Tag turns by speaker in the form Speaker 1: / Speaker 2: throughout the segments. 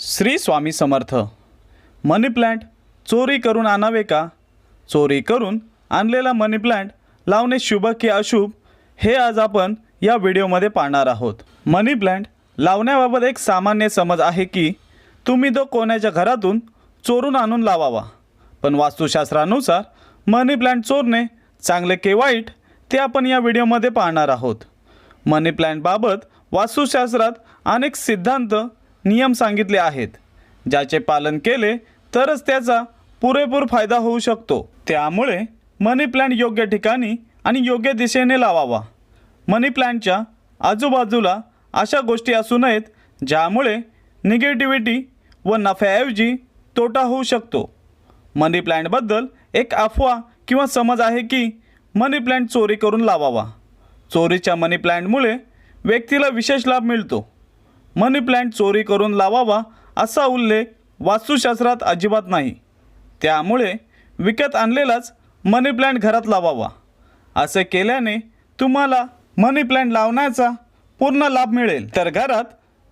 Speaker 1: श्री स्वामी समर्थ. मनी plant चोरी करून आणावे का? चोरी करून आणलेला मनी प्लांट लावणे शुभ की अशुभ हे आज आपण या व्हिडिओमध्ये पाहणार आहोत. मनी प्लांट लावण्याबाबत एक सामान्य समज आहे की तुम्ही तो कोणाच्या घरातून चोरून आणून लावावा. पण वास्तुशास्त्रानुसार मनी प्लांट चोरणे चांगले की वाईट ते आपण या व्हिडिओमध्ये पाहणार आहोत. मनी प्लॅनबाबत वास्तुशास्त्रात अनेक सिद्धांत नियम सांगितले आहेत. ज्याचे पालन केले तरच त्याचा पुरेपूर फायदा होऊ शकतो. त्यामुळे मनी प्लॅन्ट योग्य ठिकाणी आणि योग्य दिशेने लावावा. मनी प्लॅन्टच्या आजूबाजूला अशा गोष्टी असू नयेत ज्यामुळे निगेटिव्हिटी व नफ्याऐवजी तोटा होऊ शकतो. मनी प्लॅन्टबद्दल एक अफवा किंवा समज आहे की मनी प्लॅन्ट चोरी करून लावावा. चोरीच्या मनी प्लॅन्टमुळे व्यक्तीला विशेष लाभ मिळतो. मनी प्लॅन्ट चोरी करून लावावा असा उल्लेख वास्तुशास्त्रात अजिबात नाही. त्यामुळे विकत आणलेलाच मनी प्लॅन्ट घरात लावावा. असे केल्याने तुम्हाला मनी प्लॅन्ट लावण्याचा पूर्ण लाभ मिळेल. तर घरात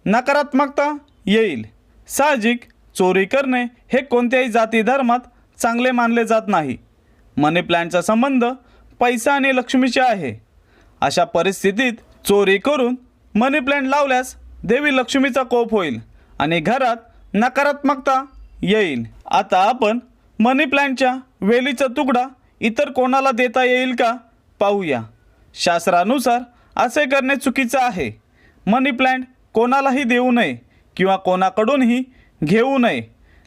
Speaker 1: नकारात्मकता येईल. साहजिक चोरी करणे हे कोणत्याही जाती धर्मात चांगले मानले जात नाही. मनी प्लॅन्टचा संबंध पैसा आणि लक्ष्मीचे आहे. अशा परिस्थितीत चोरी करून मनी प्लॅन्ट लावल्यास देवी लक्ष्मीचा कोप होईल आणि घरात नकारात्मकता येईल. आता आपण मनी प्लॅनच्या वेलीचा तुकडा इतर कोणाला देता येईल का? पाहूया. शास्त्रानुसार असे करणे चुकीचं आहे. मनी प्लॅन्ट कोणालाही देऊ नये किंवा कोणाकडूनही घेऊ नये.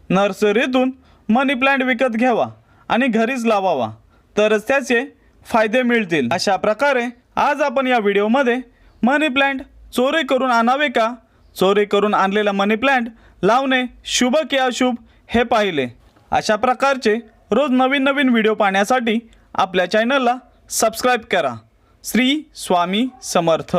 Speaker 1: नर्सरीतून मनी प्लॅन्ट विकत घ्यावा आणि घरीच लावावा. तरच त्याचे फायदे मिळतील. अशा प्रकारे आज आपण या व्हिडिओमध्ये मनी प्लॅन्ट चोरी करून आणावे का? चोरी करून आणलेला मनी प्लॅन्ट लावणे शुभ की अशुभ हे पाहिले. अशा प्रकारचे रोज नवीन नवीन व्हिडिओ पाहण्यासाठी आपल्या चॅनलला सबस्क्राईब करा. श्री स्वामी समर्थ.